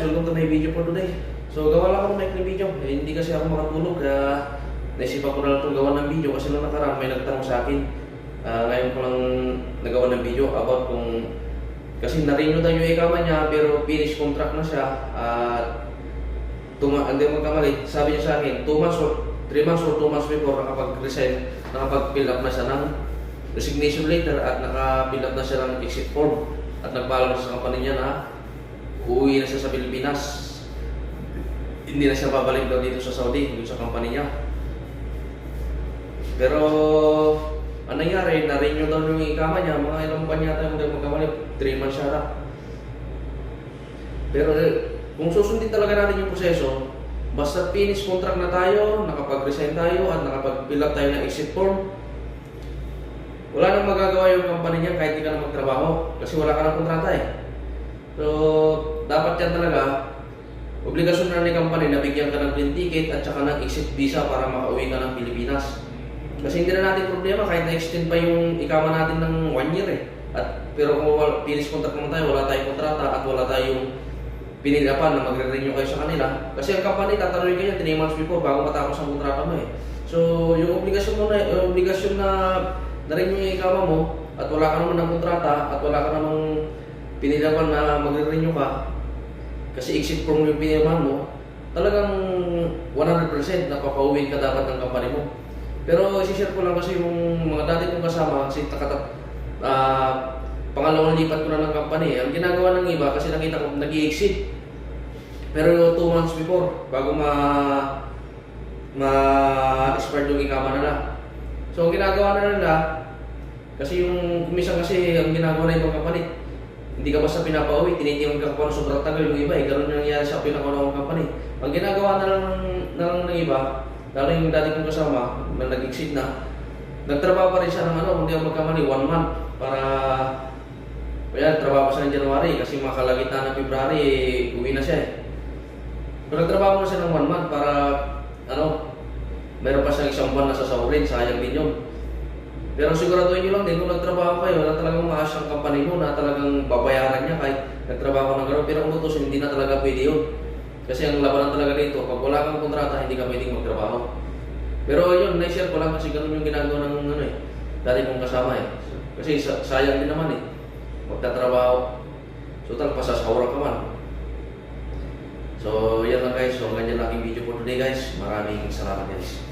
to my video for today. So gawa lang ako ng maikling video. Eh, hindi kasi ako makatulog kaya naisipan ko na lang itong gawa ng video kasi nung nakaraan may nagtanong sa akin. Ah, ngayon ko lang nagawa ng video about kung kasi na-renew daw yung ikama niya pero finish contract na siya at tuma hindi magkamali, sabi niya sa akin, 2 months or 3 months or 2 months before nakapag-resign, nakapag-fill up na siya ng resignation letter at naka-fill up na siya ng exit form at nagpaalam na sa company niya na uuwi na siya sa Pilipinas. Hindi na siya babalik daw dito sa Saudi, dito sa company niya. Pero, ang nangyari, na-renew daw yung ikama niya, mga ilang buwan yata yung hindi magkamali, 3 months siya na. Pero eh, kung susundin talaga natin yung proseso, basta finish contract na tayo, nakapag-resign tayo, at nakapag-fill up tayo ng exit form, wala nang magagawa yung company niya kahit di ka na magtrabaho kasi wala ka ng kontrata eh. So, dapat yan talaga, obligasyon na ni company na bigyan ka ng plane ticket at saka ng exit visa para makauwi ka ng Pilipinas. Kasi hindi na natin problema kahit na-extend pa yung ikama natin ng one year eh. At, pero kung finish contract naman tayo, wala tayong kontrata at wala tayong pinilapan na magre-renew kayo sa kanila. Kasi ang company, tatanungin kayo 3 months before bago matapos ang kontrata mo eh. So, yung obligasyon mo na, yung obligasyon na na-renew yung ikama mo at wala ka naman ng kontrata at wala ka namang pinilapan na magre-renew ka kasi exit form yung pinirmahan mo, talagang 100% napapauwi ka dapat ng company mo. Pero isi-share ko lang kasi yung mga dati kong kasama kasi takatap ah pangalawang lipat ko na ng company. Ang ginagawa ng iba kasi nakita ko nag exit Pero 2 months before bago ma ma-expire yung ikama nila. So ang ginagawa na nila kasi yung kumisang kasi ang ginagawa na ibang company hindi ka basta pinapauwi, tinitiwan ka pa ng sobrang tagal yung iba eh. Ganun yung nangyayari sa pinakunawang company. Ang ginagawa na lang, na lang ng iba, lalo yung dati kong kasama, na nag-exit na, nagtrabaho pa rin siya ng ano, kung di ako magkamali, one month para kaya trabaho pa siya ng January kasi makalagitnaan ng February, eh, uwi na siya eh. Pero nagtrabaho na siya ng one month para ano, meron pa siyang isang buwan na sasahurin, sayang din yun. Pero siguraduhin nyo lang din kung nagtrabaho kayo na talagang maas ang company mo na talagang babayaran niya kahit nagtrabaho ng gano'n. Pero kung tutusin, hindi na talaga pwede yun. Kasi ang labanan talaga dito, pag wala kang kontrata, hindi ka pwedeng magtrabaho. Pero yun, na-share ko lang kasi ganun yung ginagawa ng ano eh, dati kong kasama eh. Kasi sa- sayang din naman eh, magtatrabaho. So tal, pasasahura ka man. So yan lang guys, so ganyan lang aking video for today guys. Maraming salamat guys.